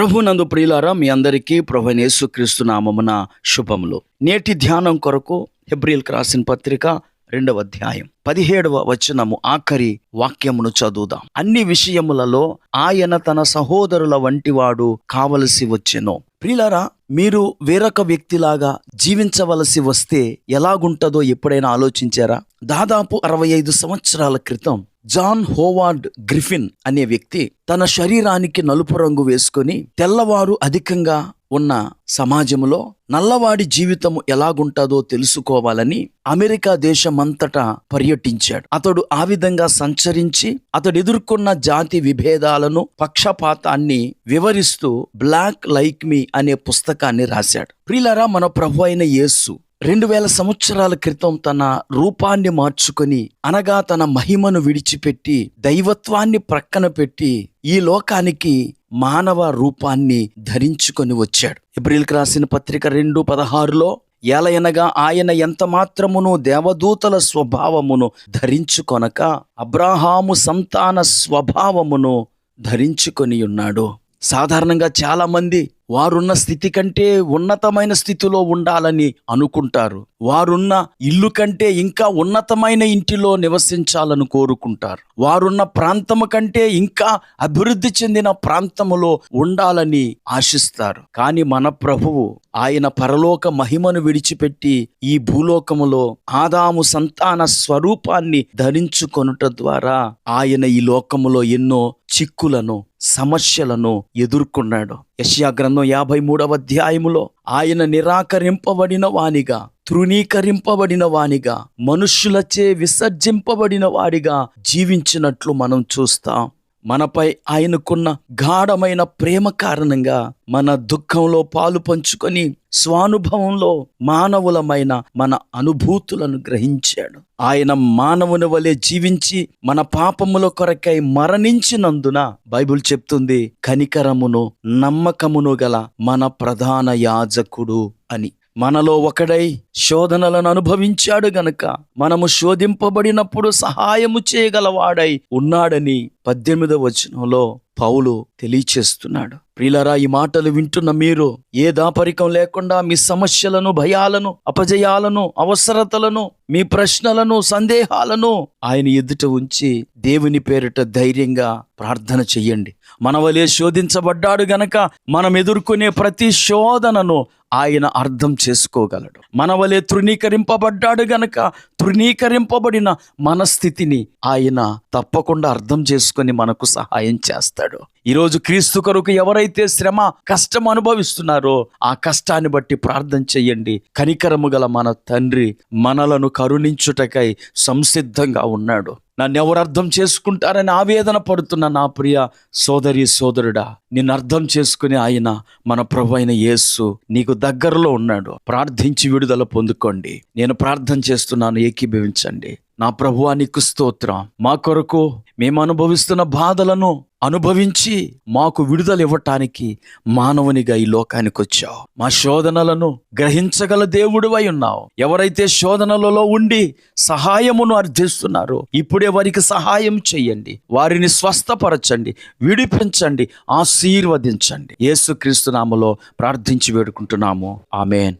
ప్రభునందు ప్రియులారా మీ అందరికీ ప్రభు యేసుక్రీస్తు నామమున శుభములు. నేటి ధ్యానం కొరకు హెబ్రిల్కి రాసిన పత్రిక రెండవ అధ్యాయం పదిహేడవ వచనము ఆఖరి వాక్యమును చదువుదాం. అన్ని విషయములలో ఆయన తన సహోదరుల వంటివాడు కావలసి వచ్చెను. ప్రియులారా మీరు వేరొక వ్యక్తిలాగా జీవించవలసి వస్తే ఎలాగుంటుందో ఎప్పుడైనా ఆలోచించారా? దాదాపు అరవై ఐదు సంవత్సరాల క్రితం జాన్ హోవార్డ్ గ్రిఫిన్ అనే వ్యక్తి తన శరీరానికి నలుపు రంగు వేసుకొని తెల్లవారు అధికంగా ఉన్న సమాజంలో నల్లవాడి జీవితం ఎలాగుంటుందో తెలుసుకోవాలని అమెరికా దేశమంతటా పర్యటించాడు. అతడు ఆ విధంగా సంచరించి అతడు ఎదుర్కొన్న జాతి విభేదాలను పక్షపాతాన్ని వివరిస్తూ బ్లాక్ లైక్ మీ అనే పుస్తకాన్ని రాశాడు. ప్రిలరా మన ప్రభు అయిన యేసు రెండు వేల సంవత్సరాల క్రితం తన రూపాన్ని మార్చుకొని అనగా తన మహిమను విడిచిపెట్టి దైవత్వాన్ని ప్రక్కన పెట్టి ఈ లోకానికి మానవ రూపాన్ని ధరించుకొని వచ్చాడు. ఎబ్రిల్కి రాసిన పత్రిక రెండు పదహారులో ఏలయనగా ఆయన ఎంత మాత్రమును దేవదూతల స్వభావమును ధరించుకొనక అబ్రాహాము సంతాన స్వభావమును ధరించుకొని ఉన్నాడు సాధారణంగా చాలామంది వారున్న స్థితి కంటే ఉన్నతమైన స్థితిలో ఉండాలని అనుకుంటారు. వారున్న ఇల్లు కంటే ఇంకా ఉన్నతమైన ఇంటిలో నివసించాలని కోరుకుంటారు. వారున్న ప్రాంతము కంటే ఇంకా అభివృద్ధి చెందిన ప్రాంతములో ఉండాలని ఆశిస్తారు. కానీ మన ప్రభువు ఆయన పరలోక మహిమను విడిచిపెట్టి ఈ భూలోకములో ఆదాము సంతాన స్వరూపాన్ని ధరించుకొనుట ద్వారా ఆయన ఈ లోకములో ఎన్నో చిక్కులను సమస్యలను ఎదుర్కొన్నాడు. యష్యా గ్రంథం యాభై మూడవ అధ్యాయములో ఆయన నిరాకరింపబడిన వానిగా తృణీకరింపబడిన వానిగా మనుష్యులచే విసర్జింపబడిన వాడిగా జీవించినట్లు మనం చూస్తాం. మనపై ఆయనకున్న గాఢమైన ప్రేమ కారణంగా మన దుఃఖంలో పాలు పంచుకొని స్వానుభవంలో మానవులమైన మన అనుభూతులను గ్రహించాడు. ఆయన మానవుని వలె జీవించి మన పాపముల కొరకై మరణించినందున బైబిల్ చెప్తుంది కనికరమును నమ్మకమును గల మన ప్రధాన యాజకుడు అని. మనలో ఒకడై శోధనలను అనుభవించాడు గనుక మనము శోధింపబడినప్పుడు సహాయము చేయగలవాడై ఉన్నాడని పద్దెనిమిదవ వచనంలో పౌలు తెలియచేస్తున్నాడు. ప్రియులరా ఈ మాటలు వింటున్న మీరు ఏ దాపరికం లేకుండా మీ సమస్యలను భయాలను అపజయాలను అవసరతలను మీ ప్రశ్నలను సందేహాలను ఆయన ఎదుట ఉంచి దేవుని పేరిట ధైర్యంగా ప్రార్థన చెయ్యండి మనవలే శోధించబడ్డాడు గనక మనం ఎదుర్కొనే ప్రతి శోధనను ఆయన అర్థం చేసుకోగలడు. మనవలే తృణీకరింపబడ్డాడు గనక తృణీకరింపబడిన మనస్థితిని ఆయన తప్పకుండా అర్థం చేసుకో తీసుకొని మనకు సహాయం చేస్తాడు. ఈరోజు క్రీస్తు కొరకు ఎవరైతే శ్రమ కష్టం అనుభవిస్తున్నారో ఆ కష్టాన్ని బట్టి ప్రార్థన చెయ్యండి కనికరము గల మన తండ్రి మనలను కరుణించుటకై సంసిద్ధంగా ఉన్నాడు. నన్ను ఎవరు అర్థం చేసుకుంటారని ఆవేదన పడుతున్న నా ప్రియ సోదరి సోదరుడా నిన్ను అర్థం చేసుకుని ఆయన మన ప్రభు అయిన యేసు నీకు దగ్గరలో ఉన్నాడు. ప్రార్థించి విడుదల పొందుకోండి. నేను ప్రార్థన చేస్తున్నాను ఏకీభవించండి. నా ప్రభువా నీకు స్తోత్రం. మా కొరకు మేము అనుభవిస్తున్న బాధలను అనుభవించి మాకు విడుదల ఇవ్వటానికి మానవునిగా ఈ లోకానికి వచ్చావు. మా శోధనలను గ్రహించగల దేవుడివై ఉన్నావు. ఎవరైతే శోధనలలో ఉండి సహాయమును అర్థిస్తున్నారో ఇప్పుడే వారికి సహాయం చెయ్యండి. వారిని స్వస్థపరచండి విడిపించండి ఆశీర్వదించండి. యేసుక్రీస్తు నామలో ప్రార్థించి వేడుకుంటున్నాము. ఆమెన్.